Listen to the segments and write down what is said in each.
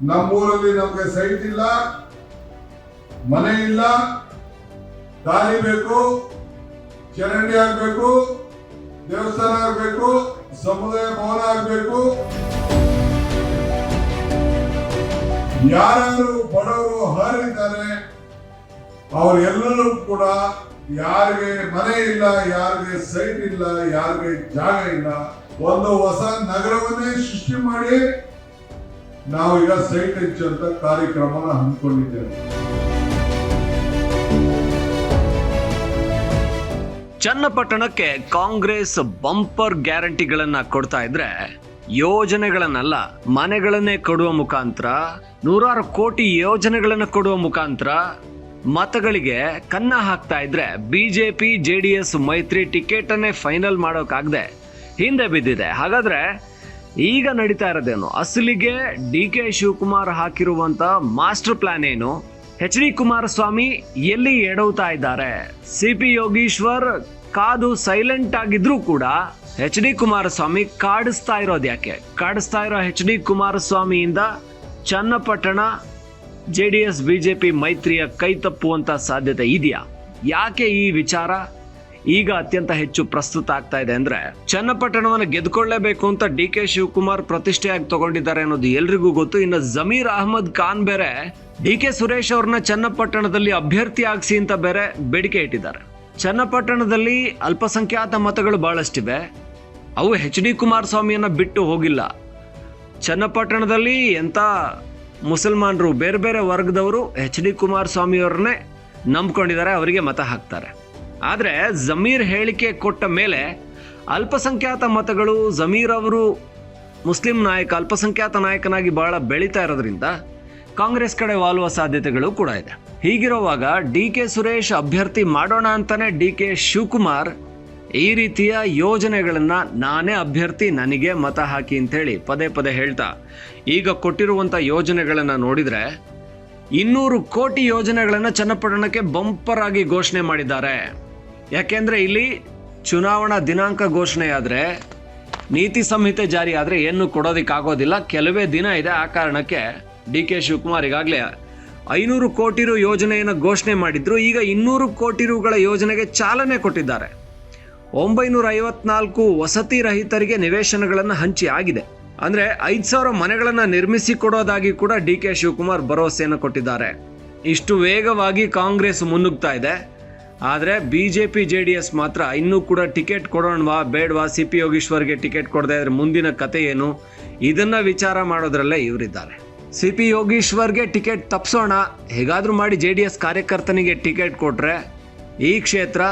ನಮ್ಮೂರಲ್ಲಿ ನಮ್ಗೆ ಸೈಟ್ ಇಲ್ಲ, ಮನೆ ಇಲ್ಲ, ದಾರಿ ಬೇಕು, ಚರಂಡಿ ಆಗ್ಬೇಕು, ದೇವಸ್ಥಾನ ಆಗ್ಬೇಕು, ಸಮುದಾಯ ಭವನ ಆಗ್ಬೇಕು. ಯಾರು ಬಡವರು ಹರಿದ್ದಾರೆ, ಅವರೆಲ್ಲರೂ ಕೂಡ ಯಾರಿಗೆ ಮನೆ ಇಲ್ಲ, ಯಾರಿಗೆ ಸೈಟ್ ಇಲ್ಲ, ಯಾರಿಗೆ ಜಾಗ ಇಲ್ಲ, ಒಂದು ಹೊಸ ನಗರವನ್ನೇ ಸೃಷ್ಟಿ ಮಾಡಿ ನಾವು ಈಗ ಸೈಟ್ ಹೆಚ್ಚುವಂತ ಕಾರ್ಯಕ್ರಮನ ಹಮ್ಮಿಕೊಂಡಿದ್ದೇವೆ. ಚನ್ನಪಟ್ಟಣಕ್ಕೆ ಕಾಂಗ್ರೆಸ್ ಬಂಪರ್ ಗ್ಯಾರಂಟಿಗಳನ್ನ ಕೊಡ್ತಾ ಇದ್ರೆ ಯೋಜನೆಗಳನ್ನಲ್ಲ, ಮನೆಗಳನ್ನೇ ಕೊಡುವ ಮುಖಾಂತರ, ನೂರಾರು ಕೋಟಿ ಯೋಜನೆಗಳನ್ನ ಕೊಡುವ ಮುಖಾಂತರ ಮತಗಳಿಗೆ ಕನ್ನ ಹಾಕ್ತಾ ಇದ್ರೆ ಬಿಜೆಪಿ ಜೆ ಡಿ ಎಸ್ ಮೈತ್ರಿ ಟಿಕೆಟ್ ಅನ್ನೇ ಫೈನಲ್ ಮಾಡೋಕ್ಕಾಗದೆ ಹಿಂದೆ ಬಿದ್ದಿದೆ. ಹಾಗಾದ್ರೆ ಈಗ ನಡೀತಾ ಇರೋದೇನು? ಅಸಲಿಗೆ ಡಿ ಕೆ ಶಿವಕುಮಾರ್ ಹಾಕಿರುವಂತ ಮಾಸ್ಟರ್ ಪ್ಲಾನ್ ಏನು? ಎಚ್ ಡಿ ಕುಮಾರಸ್ವಾಮಿ ಎಲ್ಲಿ ಎಡವುತ್ತಾ ಇದ್ದಾರೆ? ಸಿ ಪಿ ಯೋಗೀಶ್ವರ್ ಕಾದು ಸೈಲೆಂಟ್ ಆಗಿದ್ರು ಕೂಡ ಎಚ್ ಡಿ ಕುಮಾರಸ್ವಾಮಿ ಕಾಡಿಸ್ತಾ ಇರೋದು ಯಾಕೆ? ಕಾಡಿಸ್ತಾ ಇರೋ H D ಕುಮಾರಸ್ವಾಮಿಯಿಂದ Channapatna J D S BJP ಮೈತ್ರಿಯ ಕೈ ತಪ್ಪುವಂತ ಸಾಧ್ಯತೆ ಇದೆಯಾ? ಯಾಕೆ ಈ ವಿಚಾರ? ಈಗ ಅತ್ಯಂತ ಹೆಚ್ಚು ಪ್ರಸ್ತುತ ಆಗ್ತಾ ಇದೆ ಅಂದ್ರೆ ಚನ್ನಪಟ್ಟಣವನ್ನು ಗೆದ್ಕೊಳ್ಳೇಬೇಕು ಅಂತ ಡಿ ಕೆ ಶಿವಕುಮಾರ್ ಪ್ರತಿಷ್ಠೆಯಾಗಿ ತಗೊಂಡಿದ್ದಾರೆ ಅನ್ನೋದು ಎಲ್ರಿಗೂ ಗೊತ್ತು. ಇನ್ನು ಜಮೀರ್ ಅಹಮದ್ ಖಾನ್ ಬೇರೆ, ಡಿ ಕೆ ಸುರೇಶ್ ಅವ್ರನ್ನ ಚನ್ನಪಟ್ಟಣದಲ್ಲಿ ಅಭ್ಯರ್ಥಿ ಆಗಿಸಿ ಅಂತ ಬೇರೆ ಬೇಡಿಕೆ ಇಟ್ಟಿದ್ದಾರೆ. ಚನ್ನಪಟ್ಟಣದಲ್ಲಿ ಅಲ್ಪಸಂಖ್ಯಾತ ಮತಗಳು ಬಹಳಷ್ಟಿವೆ. ಅವು ಎಚ್ ಡಿ ಕುಮಾರಸ್ವಾಮಿಯನ್ನ ಬಿಟ್ಟು ಹೋಗಿಲ್ಲ. ಚನ್ನಪಟ್ಟಣದಲ್ಲಿ ಎಂಥ ಮುಸಲ್ಮಾನರು, ಬೇರೆ ಬೇರೆ ವರ್ಗದವರು ಎಚ್ ಡಿ ಕುಮಾರಸ್ವಾಮಿಯವ್ರನ್ನೇ ನಂಬ್ಕೊಂಡಿದ್ದಾರೆ, ಅವರಿಗೆ ಮತ ಹಾಕ್ತಾರೆ. ಆದರೆ ಜಮೀರ್ ಹೇಳಿಕೆ ಕೊಟ್ಟ ಮೇಲೆ ಅಲ್ಪಸಂಖ್ಯಾತ ಮತಗಳು ಜಮೀರ್ ಅವರು ಮುಸ್ಲಿಂ ನಾಯಕ, ಅಲ್ಪಸಂಖ್ಯಾತ ನಾಯಕನಾಗಿ ಬಹಳ ಬೆಳೀತಾ ಇರೋದ್ರಿಂದ ಕಾಂಗ್ರೆಸ್ ಕಡೆ ವಾಲುವ ಸಾಧ್ಯತೆಗಳು ಕೂಡ ಇದೆ. ಹೀಗಿರುವಾಗ ಡಿ ಕೆ ಸುರೇಶ್ ಅಭ್ಯರ್ಥಿ ಮಾಡೋಣ ಅಂತಾನೆ ಡಿ ಕೆ ಶಿವಕುಮಾರ್ ಈ ರೀತಿಯ ಯೋಜನೆಗಳನ್ನ ನಾನೇ ಅಭ್ಯರ್ಥಿ, ನನಗೆ ಮತ ಹಾಕಿ ಅಂತೇಳಿ ಪದೇ ಪದೇ ಹೇಳ್ತಾ ಈಗ ಕೊಟ್ಟಿರುವಂಥ ಯೋಜನೆಗಳನ್ನ ನೋಡಿದ್ರೆ ಇನ್ನೂರು ಕೋಟಿ ಯೋಜನೆಗಳನ್ನ ಚನ್ನಪಟ್ಟಣಕ್ಕೆ ಬಂಪರ್ ಆಗಿ ಘೋಷಣೆ ಮಾಡಿದ್ದಾರೆ. ಯಾಕೆಂದ್ರೆ ಇಲ್ಲಿ ಚುನಾವಣಾ ದಿನಾಂಕ ಘೋಷಣೆ ಆದ್ರೆ, ನೀತಿ ಸಂಹಿತೆ ಜಾರಿ ಆದ್ರೆ ಏನು ಕೊಡೋದಿಕ್ಕಾಗೋದಿಲ್ಲ. ಕೆಲವೇ ದಿನ ಇದೆ ಆ ಕಾರಣಕ್ಕೆ ಡಿ ಕೆ ಶಿವಕುಮಾರ್ ಈಗಾಗಲೇ ಐನೂರು ಕೋಟಿ ರು ಯೋಜನೆಯನ್ನು ಘೋಷಣೆ ಮಾಡಿದ್ರು. ಈಗ ಇನ್ನೂರು ಕೋಟಿ ರುಗಳ ಯೋಜನೆಗೆ ಚಾಲನೆ ಕೊಟ್ಟಿದ್ದಾರೆ. ಒಂಬೈನೂರ ಐವತ್ನಾಲ್ಕು ವಸತಿ ರಹಿತರಿಗೆ ನಿವೇಶನಗಳನ್ನು ಹಂಚಿ ಆಗಿದೆ. ಅಂದ್ರೆ ಐದು ಸಾವಿರ ಮನೆಗಳನ್ನು ನಿರ್ಮಿಸಿ ಕೊಡೋದಾಗಿ ಕೂಡ ಡಿ ಕೆ ಶಿವಕುಮಾರ್ ಭರವಸೆಯನ್ನು ಕೊಟ್ಟಿದ್ದಾರೆ. ಇಷ್ಟು ವೇಗವಾಗಿ ಕಾಂಗ್ರೆಸ್ ಮುನ್ನುಗ್ತಾ ಇದೆ. ಆದರೆ B J P J D S ಮಾತ್ರ ಇನ್ನೂ ಕೂಡ ಟಿಕೆಟ್ ಕೊಡೋಣವಾ ಬೇಡವಾ? ಸಿ ಪಿ ಯೋಗೀಶ್ವರ್ಗೆ ಟಿಕೆಟ್ ಕೊಡದೆ ಇದ್ರೆ ಮುಂದಿನ ಕತೆ ಏನು? ಇದನ್ನು ವಿಚಾರ ಮಾಡೋದ್ರಲ್ಲೇ ಇವರಿದ್ದಾರೆ. ಸಿ ಪಿ ಯೋಗೀಶ್ವರ್ಗೆ ಟಿಕೆಟ್ ತಪ್ಸೋಣ. ಹೇಗಾದರೂ ಮಾಡಿ ಜೆ ಡಿ ಎಸ್ ಕಾರ್ಯಕರ್ತನಿಗೆ ಟಿಕೆಟ್ ಕೊಟ್ಟರೆ ಈ ಕ್ಷೇತ್ರ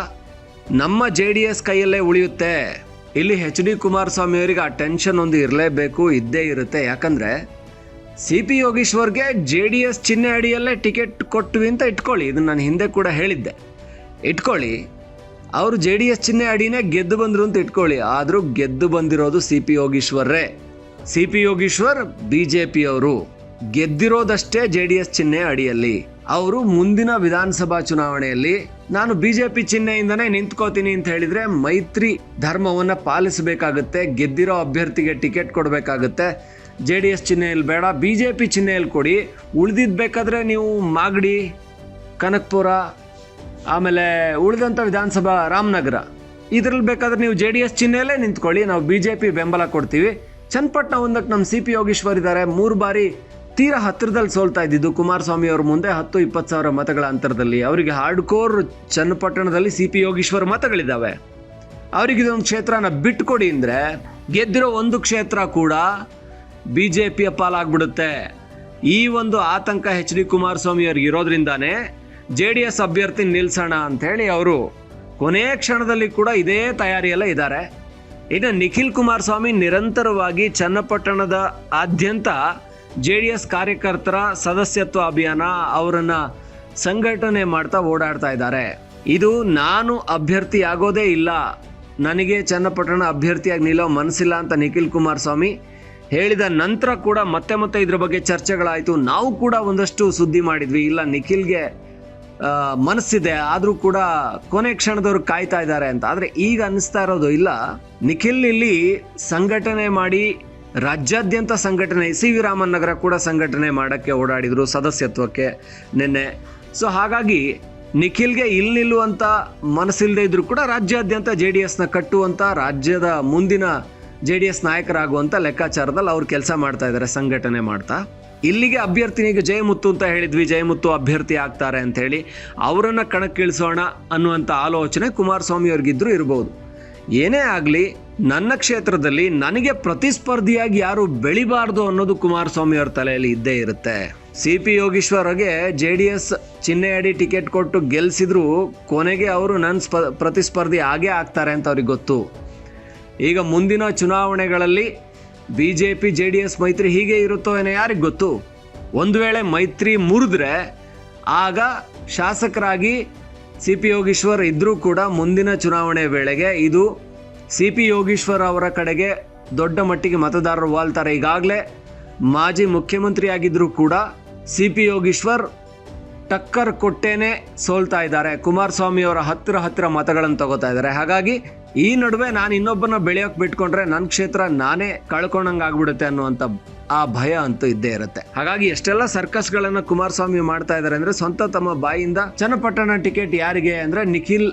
ನಮ್ಮ ಜೆ ಡಿ ಎಸ್ ಕೈಯಲ್ಲೇ ಉಳಿಯುತ್ತೆ. ಇಲ್ಲಿ ಎಚ್ ಡಿ ಕುಮಾರಸ್ವಾಮಿ ಅವರಿಗೆ ಆ ಟೆನ್ಷನ್ ಒಂದು ಇರಲೇಬೇಕು, ಇದ್ದೇ ಇರುತ್ತೆ. ಯಾಕಂದರೆ ಸಿ ಪಿ ಯೋಗೀಶ್ವರ್ಗೆ ಜೆ ಡಿ ಎಸ್ ಚಿಹ್ನೆ ಅಡಿಯಲ್ಲೇ ಟಿಕೆಟ್ ಕೊಟ್ವಿ ಅಂತ ಇಟ್ಕೊಳ್ಳಿ. ಇದನ್ನು ನಾನು ಹಿಂದೆ ಕೂಡ ಹೇಳಿದ್ದೆ. ಇಟ್ಕೊಳ್ಳಿ. ಅವರು ಜೆ ಡಿ ಎಸ್ ಚಿಹ್ನೆ ಅಡಿನೇ ಗೆದ್ದು ಬಂದರು ಅಂತ ಇಟ್ಕೊಳ್ಳಿ. ಆದರೂ ಗೆದ್ದು ಬಂದಿರೋದು C P ಯೋಗೀಶ್ವರ್ರೇ. C P Yogeshwar B J ಪಿಯವರು. ಗೆದ್ದಿರೋದಷ್ಟೇ ಜೆ ಡಿ ಎಸ್ ಚಿಹ್ನೆ ಅಡಿಯಲ್ಲಿ. ಅವರು ಮುಂದಿನ ವಿಧಾನಸಭಾ ಚುನಾವಣೆಯಲ್ಲಿ ನಾನು ಬಿಜೆಪಿ ಚಿಹ್ನೆಯಿಂದನೇ ನಿಂತ್ಕೋತೀನಿ ಅಂತ ಹೇಳಿದ್ರೆ ಮೈತ್ರಿ ಧರ್ಮವನ್ನು ಪಾಲಿಸಬೇಕಾಗುತ್ತೆ, ಗೆದ್ದಿರೋ ಅಭ್ಯರ್ಥಿಗೆ ಟಿಕೆಟ್ ಕೊಡಬೇಕಾಗುತ್ತೆ. ಜೆ ಡಿ ಎಸ್ ಚಿಹ್ನೆಯಲ್ಲಿ ಬೇಡ, ಬಿ ಜೆ ಪಿ ಚಿಹ್ನೆಯಲ್ಲಿ ಕೊಡಿ. ಉಳಿದಿದ್ದು ಬೇಕಾದರೆ ನೀವು ಮಾಗಡಿ, ಕನಕ್ಪುರ ಆಮೇಲೆ ಉಳಿದಂಥ ವಿಧಾನಸಭಾ ರಾಮನಗರ. ಇದ್ರಲ್ಲಿ ಬೇಕಾದ್ರೆ ನೀವು ಜೆ ಡಿ ಎಸ್ ಚಿಹ್ನೆಯಲ್ಲೇ ನಿಂತ್ಕೊಳ್ಳಿ, ನಾವು ಬಿ ಜೆ ಪಿ ಬೆಂಬಲ ಕೊಡ್ತೀವಿ. ಚನ್ನಪಟ್ಟಣ ಒಂದಕ್ಕೆ ನಮ್ಮ ಸಿ ಪಿ ಯೋಗೀಶ್ವರ್ ಇದ್ದಾರೆ. ಮೂರು ಬಾರಿ ತೀರಾ ಹತ್ತಿರದಲ್ಲಿ ಸೋಲ್ತಾ ಇದ್ದಿದ್ದು ಕುಮಾರಸ್ವಾಮಿ ಅವ್ರ ಮುಂದೆ ಹತ್ತು, ಇಪ್ಪತ್ತು ಸಾವಿರ ಮತಗಳ ಅಂತರದಲ್ಲಿ. ಅವರಿಗೆ ಹಾರ್ಡ್ ಕೋರ್ ಚನ್ನಪಟ್ಟಣದಲ್ಲಿ ಸಿ ಪಿ ಯೋಗೀಶ್ವರ್ ಮತಗಳಿದ್ದಾವೆ. ಅವರಿಗೆ ಇದೊಂದು ಕ್ಷೇತ್ರನ ಬಿಟ್ಕೊಡಿ ಅಂದರೆ ಗೆದ್ದಿರೋ ಒಂದು ಕ್ಷೇತ್ರ ಕೂಡ ಬಿ ಜೆ ಪಿಯ ಪಾಲಾಗ್ಬಿಡುತ್ತೆ. ಈ ಒಂದು ಆತಂಕ ಎಚ್ ಡಿ ಕುಮಾರಸ್ವಾಮಿ ಅವ್ರಿಗೆ ಇರೋದ್ರಿಂದಾನೇ ಜೆ ಡಿ ಎಸ್ ಅಭ್ಯರ್ಥಿ ನಿಲ್ಸೋಣ ಅಂತ ಹೇಳಿ ಅವರು ಕೊನೆಯ ಕ್ಷಣದಲ್ಲಿ ಕೂಡ ಇದೇ ತಯಾರಿಯಲ್ಲೇ ಇದ್ದಾರೆ. ಇನ್ನು ನಿಖಿಲ್ ಕುಮಾರಸ್ವಾಮಿ ನಿರಂತರವಾಗಿ ಚನ್ನಪಟ್ಟಣದ ಆದ್ಯಂತ ಜೆ ಡಿ ಎಸ್ ಕಾರ್ಯಕರ್ತರ ಸದಸ್ಯತ್ವ ಅಭಿಯಾನ ಅವರನ್ನು ಸಂಘಟನೆ ಮಾಡ್ತಾ ಓಡಾಡ್ತಾ ಇದ್ದಾರೆ. ಇದು ನಾನು ಅಭ್ಯರ್ಥಿ ಆಗೋದೇ ಇಲ್ಲ. ನನಗೆ ಚನ್ನಪಟ್ಟಣ ಅಭ್ಯರ್ಥಿಯಾಗಿ ನಿಲ್ಲೋ ಮನಸ್ಸಿಲ್ಲ ಅಂತ ನಿಖಿಲ್ ಕುಮಾರಸ್ವಾಮಿ ಹೇಳಿದ ನಂತರ ಕೂಡ ಮತ್ತೆ ಮತ್ತೆ ಇದ್ರ ಬಗ್ಗೆ ಚರ್ಚೆಗಳಾಯಿತು. ನಾವು ಕೂಡ ಒಂದಷ್ಟು ಸುದ್ದಿ ಮಾಡಿದ್ವಿ. ಇಲ್ಲ, ನಿಖಿಲ್ಗೆ ಮನಸ್ಸಿದೆ. ಆದರೂ ಕೂಡ ಕೊನೆ ಕ್ಷಣದವ್ರು ಕಾಯ್ತಾ ಇದ್ದಾರೆ ಅಂತ. ಆದರೆ ಈಗ ಅನ್ನಿಸ್ತಾ ಇರೋದು, ಇಲ್ಲ ನಿಖಿಲ್ ಇಲ್ಲಿ ಸಂಘಟನೆ ಮಾಡಿ, ರಾಜ್ಯಾದ್ಯಂತ ಸಂಘಟನೆ, ಸಿ ವಿ ರಾಮನ್ ನಗರ ಕೂಡ ಸಂಘಟನೆ ಮಾಡಕ್ಕೆ ಓಡಾಡಿದ್ರು ಸದಸ್ಯತ್ವಕ್ಕೆ ನಿನ್ನೆ. ಸೊ ಹಾಗಾಗಿ ನಿಖಿಲ್ಗೆ ಇಲ್ಲಿ ನಿಲ್ಲುವಂಥ ಮನಸ್ಸಿಲ್ಲದೆ ಇದ್ರು ಕೂಡ ರಾಜ್ಯಾದ್ಯಂತ ಜೆ ಡಿ ಎಸ್ನ ಕಟ್ಟುವಂಥ ರಾಜ್ಯದ ಮುಂದಿನ ಜೆ ಡಿ ಎಸ್ ನಾಯಕರಾಗುವಂಥ ಲೆಕ್ಕಾಚಾರದಲ್ಲಿ ಅವ್ರು ಕೆಲಸ ಮಾಡ್ತಾ ಇದ್ದಾರೆ, ಸಂಘಟನೆ ಮಾಡ್ತಾ. ಇಲ್ಲಿಗೆ ಅಭ್ಯರ್ಥಿನಿಗೆ ಜಯಮುತ್ತು ಅಂತ ಹೇಳಿದ್ವಿ. ಜಯಮುತ್ತು ಅಭ್ಯರ್ಥಿ ಆಗ್ತಾರೆ ಅಂತ ಹೇಳಿ ಅವರನ್ನು ಕಣಕ್ಕಿಳಿಸೋಣ ಅನ್ನುವಂಥ ಆಲೋಚನೆ ಕುಮಾರಸ್ವಾಮಿ ಅವ್ರಿಗಿದ್ರು ಇರ್ಬೋದು. ಏನೇ ಆಗಲಿ, ನನ್ನ ಕ್ಷೇತ್ರದಲ್ಲಿ ನನಗೆ ಪ್ರತಿಸ್ಪರ್ಧಿಯಾಗಿ ಯಾರು ಬೆಳಿಬಾರ್ದು ಅನ್ನೋದು ಕುಮಾರಸ್ವಾಮಿ ಅವ್ರ ತಲೆಯಲ್ಲಿ ಇದ್ದೇ ಇರುತ್ತೆ. ಸಿ ಪಿ ಯೋಗೀಶ್ವರ್ಗೆ ಜೆ ಡಿ ಎಸ್ ಚಿಹ್ನೆಯಡಿ ಟಿಕೆಟ್ ಕೊಟ್ಟು ಗೆಲ್ಸಿದ್ರು ಕೊನೆಗೆ ಅವರು ನನ್ನ ಸ್ಪ, ಪ್ರತಿಸ್ಪರ್ಧಿ ಆಗೇ ಆಗ್ತಾರೆ ಅಂತ ಅವ್ರಿಗೆ ಗೊತ್ತು. ಈಗ ಮುಂದಿನ ಚುನಾವಣೆಗಳಲ್ಲಿ ಬಿ ಜೆ ಡಿ ಎಸ್ ಮೈತ್ರಿ ಹೀಗೆ ಇರುತ್ತೋ ಏನೋ ಯಾರಿಗೆ ಗೊತ್ತು? ಒಂದು ವೇಳೆ ಮೈತ್ರಿ ಮುರಿದ್ರೆ ಆಗ ಶಾಸಕರಾಗಿ ಸಿ ಪಿ ಯೋಗೀಶ್ವರ್ ಇದ್ದರೂ ಕೂಡ ಮುಂದಿನ ಚುನಾವಣೆ ವೇಳೆಗೆ ಇದು ಸಿ ಪಿ ಯೋಗೀಶ್ವರ್ ಅವರ ಕಡೆಗೆ ದೊಡ್ಡ ಮಟ್ಟಿಗೆ ಮತದಾರರು ವಾಲ್ತಾರೆ. ಈಗಾಗಲೇ ಮಾಜಿ ಮುಖ್ಯಮಂತ್ರಿ ಆಗಿದ್ದರೂ ಕೂಡ ಸಿ ಪಿ ಯೋಗೀಶ್ವರ್ ಟಕ್ಕರ್ ಕೊಟ್ಟೇನೆ ಸೋಲ್ತಾ ಇದ್ದಾರೆ. ಕುಮಾರಸ್ವಾಮಿ ಅವರ ಹತ್ತಿರ ಹತ್ತಿರ ಮತಗಳನ್ನು ತಗೋತಾ ಇದ್ದಾರೆ. ಹಾಗಾಗಿ ಈ ನಡುವೆ ನಾನು ಇನ್ನೊಬ್ಬನ ಬೆಳೆಯೋಕೆ ಬಿಟ್ಕೊಂಡ್ರೆ ನನ್ನ ಕ್ಷೇತ್ರ ನಾನೇ ಕಳ್ಕೊಂಡಂಗೆ ಆಗ್ಬಿಡುತ್ತೆ ಅನ್ನುವಂಥ ಆ ಭಯ ಅಂತೂ ಇದ್ದೇ ಇರುತ್ತೆ. ಹಾಗಾಗಿ ಎಷ್ಟೆಲ್ಲ ಸರ್ಕಸ್ಗಳನ್ನ ಕುಮಾರಸ್ವಾಮಿ ಮಾಡ್ತಾ ಇದ್ದಾರೆ ಅಂದ್ರೆ ಸ್ವಂತ ತಮ್ಮ ಬಾಯಿಂದ ಚನ್ನಪಟ್ಟಣ ಟಿಕೆಟ್ ಯಾರಿಗೆ ಅಂದ್ರೆ ನಿಖಿಲ್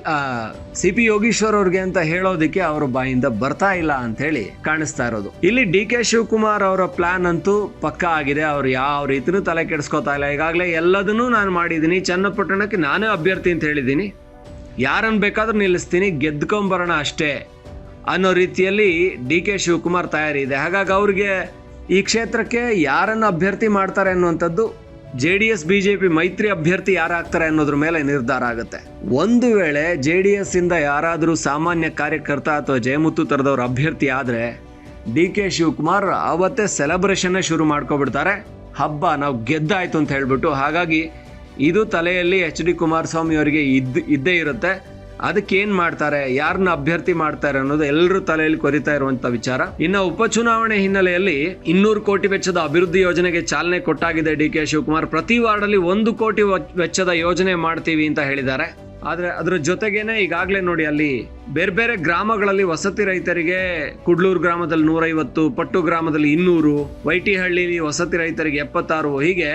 ಸಿ ಪಿ ಯೋಗೀಶ್ವರ್ ಅವ್ರಿಗೆ ಅಂತ ಹೇಳೋದಿಕ್ಕೆ ಅವ್ರ ಬಾಯಿಂದ ಬರ್ತಾ ಇಲ್ಲ ಅಂತ ಹೇಳಿ ಕಾಣಿಸ್ತಾ ಇರೋದು. ಇಲ್ಲಿ ಡಿ ಕೆ ಶಿವಕುಮಾರ್ ಅವರ ಪ್ಲಾನ್ ಅಂತೂ ಪಕ್ಕಾ ಆಗಿದೆ. ಅವ್ರು ಯಾವ ರೀತಿನೂ ತಲೆ ಕೆಡಿಸ್ಕೋತಾ ಇಲ್ಲ. ಈಗಾಗಲೇ ಎಲ್ಲದನ್ನೂ ನಾನು ಮಾಡಿದ್ದೀನಿ. ಚನ್ನಪಟ್ಟಣಕ್ಕೆ ನಾನೇ ಅಭ್ಯರ್ಥಿ ಅಂತ ಹೇಳಿದ್ದೀನಿ. ಯಾರನ್ನು ಬೇಕಾದ್ರೂ ನಿಲ್ಲಿಸ್ತೀನಿ, ಗೆದ್ಕೊಂಬರೋಣ ಅಷ್ಟೇ ಅನ್ನೋ ರೀತಿಯಲ್ಲಿ ಡಿ ಕೆ ಶಿವಕುಮಾರ್ ತಯಾರಿ ಇದೆ. ಹಾಗಾಗಿ ಅವ್ರಿಗೆ ಈ ಕ್ಷೇತ್ರಕ್ಕೆ ಯಾರನ್ನು ಅಭ್ಯರ್ಥಿ ಮಾಡ್ತಾರೆ ಅನ್ನುವಂಥದ್ದು J D S, B J P ಮೈತ್ರಿ ಅಭ್ಯರ್ಥಿ ಯಾರಾಗ್ತಾರೆ ಅನ್ನೋದ್ರ ಮೇಲೆ ನಿರ್ಧಾರ ಆಗುತ್ತೆ. ಒಂದು ವೇಳೆ ಜೆ ಡಿ ಎಸ್ ಇಂದ ಯಾರಾದರೂ ಸಾಮಾನ್ಯ ಕಾರ್ಯಕರ್ತ ಅಥವಾ ಜಯಮುತ್ತು ತರದವ್ರ ಅಭ್ಯರ್ಥಿ ಆದರೆ ಡಿ ಕೆ ಶಿವಕುಮಾರ್ ಅವತ್ತೇ ಸೆಲೆಬ್ರೇಷನ್ನೇ ಶುರು ಮಾಡ್ಕೊಬಿಡ್ತಾರೆ. ಹಬ್ಬ ನಾವು ಗೆದ್ದಾಯ್ತು ಅಂತ ಹೇಳ್ಬಿಟ್ಟು ಹಾಗಾಗಿ ಇದು ತಲೆಯಲ್ಲಿ ಎಚ್ ಡಿ ಕುಮಾರಸ್ವಾಮಿ ಅವರಿಗೆ ಇದ್ದು ಇದ್ದೇ ಇರುತ್ತೆ. ಅದಕ್ಕೆ ಏನ್ ಮಾಡ್ತಾರೆ? ಯಾರನ್ನ ಅಭ್ಯರ್ಥಿ ಮಾಡ್ತಾರೆ ಅನ್ನೋದು ಎಲ್ಲರೂ ತಲೆಯಲ್ಲಿ ಕೊರಿತಾ ಇರುವಂತ ವಿಚಾರ. ಇನ್ನು ಉಪಚುನಾವಣೆ ಹಿನ್ನೆಲೆಯಲ್ಲಿ ಇನ್ನೂರು ಕೋಟಿ ವೆಚ್ಚದ ಅಭಿವೃದ್ಧಿ ಯೋಜನೆಗೆ ಚಾಲನೆ ಕೊಟ್ಟಾಗಿದೆ ಡಿ ಕೆ ಶಿವಕುಮಾರ್. ಪ್ರತಿ ವಾರ್ಡಲ್ಲಿ ಒಂದು ಕೋಟಿ ವೆಚ್ಚದ ಯೋಜನೆ ಮಾಡ್ತೀವಿ ಅಂತ ಹೇಳಿದ್ದಾರೆ. ಆದ್ರೆ ಅದ್ರ ಜೊತೆಗೇನೆ ಈಗಾಗಲೇ ನೋಡಿ ಅಲ್ಲಿ ಬೇರೆ ಬೇರೆ ಗ್ರಾಮಗಳಲ್ಲಿ ವಸತಿ ರೈತರಿಗೆ ಕುಡ್ಲೂರು ಗ್ರಾಮದಲ್ಲಿ ನೂರೈವತ್ತು, ಪಟ್ಟು ಗ್ರಾಮದಲ್ಲಿ ಇನ್ನೂರು, ವೈಟಿಹಳ್ಳಿಲಿ ವಸತಿ ರೈತರಿಗೆ ಎಪ್ಪತ್ತಾರು, ಹೀಗೆ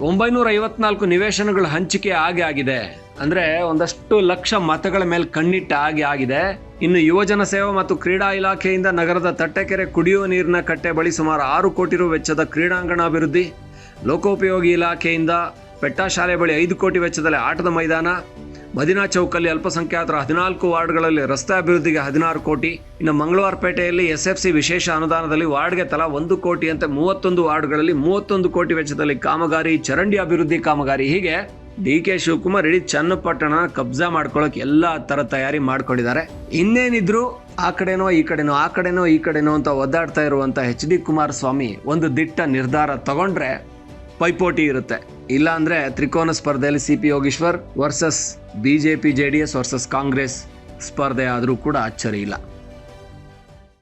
ಒಂಬೈನೂರ ಐವತ್ನಾಲ್ಕು ನಿವೇಶನಗಳು ಹಂಚಿಕೆ ಆಗಿ ಆಗಿದೆ. ಅಂದ್ರೆ ಒಂದಷ್ಟು ಲಕ್ಷ ಮತಗಳ ಮೇಲೆ ಕಣ್ಣಿಟ್ಟ ಆಗಿ ಆಗಿದೆ. ಇನ್ನು ಯುವಜನ ಸೇವಾ ಮತ್ತು ಕ್ರೀಡಾ ಇಲಾಖೆಯಿಂದ ನಗರದ ತಟ್ಟೆಕೆರೆ ಕುಡಿಯುವ ನೀರಿನ ಕಟ್ಟೆ ಬಳಿ ಸುಮಾರು ಆರು ಕೋಟಿ ರು ವೆಚ್ಚದ ಕ್ರೀಡಾಂಗಣ ಅಭಿವೃದ್ಧಿ. ಲೋಕೋಪಯೋಗಿ ಇಲಾಖೆಯಿಂದ ಪೆಟ್ಟಾ ಶಾಲೆ ಬಳಿ ಐದು ಕೋಟಿ ವೆಚ್ಚದಲ್ಲಿ ಆಟದ ಮೈದಾನ. ಮದಿನಾ ಚೌಕಲ್ಲಿ ಅಲ್ಪಸಂಖ್ಯಾತರ ಹದಿನಾಲ್ಕು ವಾರ್ಡ್ಗಳಲ್ಲಿ ರಸ್ತೆ ಅಭಿವೃದ್ಧಿಗೆ ಹದಿನಾರು ಕೋಟಿ. ಇನ್ನು ಮಂಗಳವಾರಪೇಟೆಯಲ್ಲಿ ಎಸ್ಎಫ್ಸಿ ವಿಶೇಷ ಅನುದಾನದಲ್ಲಿ ವಾರ್ಡ್ಗೆ ತಲಾ ಒಂದು ಕೋಟಿ ಅಂತ ಮೂವತ್ತೊಂದು ವಾರ್ಡ್ಗಳಲ್ಲಿ ಮೂವತ್ತೊಂದು ಕೋಟಿ ವೆಚ್ಚದಲ್ಲಿ ಕಾಮಗಾರಿ, ಚರಂಡಿ ಅಭಿವೃದ್ಧಿ ಕಾಮಗಾರಿ. ಹೀಗೆ ಡಿ ಕೆ ಶಿವಕುಮಾರ್, ಇಡೀ ಚನ್ನಪಟ್ಟಣ ಕಬ್ಜಾ ಮಾಡ್ಕೊಳ್ಳೋಕೆ ಎಲ್ಲ ತರ ತಯಾರಿ ಮಾಡ್ಕೊಂಡಿದ್ದಾರೆ. ಇನ್ನೇನಿದ್ರು ಆ ಕಡೆನೋ ಈ ಕಡೆನೋ, ಆ ಕಡೆನೋ ಈ ಕಡೆನೋ ಅಂತ ಒದ್ದಾಡ್ತಾ ಇರುವಂತ ಎಚ್ ಡಿ ಕುಮಾರಸ್ವಾಮಿ ಒಂದು ದಿಟ್ಟ ನಿರ್ಧಾರ ತಗೊಂಡ್ರೆ ಪೈಪೋಟಿ ಇರುತ್ತೆ. ಇಲ್ಲ ಅಂದ್ರೆ ತ್ರಿಕೋನ ಸ್ಪರ್ಧೆಯಲ್ಲಿ C P Yogeshwar versus BJP J D S versus Congress ಸ್ಪರ್ಧೆ ಆದರೂ ಕೂಡ ಅಚ್ಚರಿ ಇಲ್ಲ.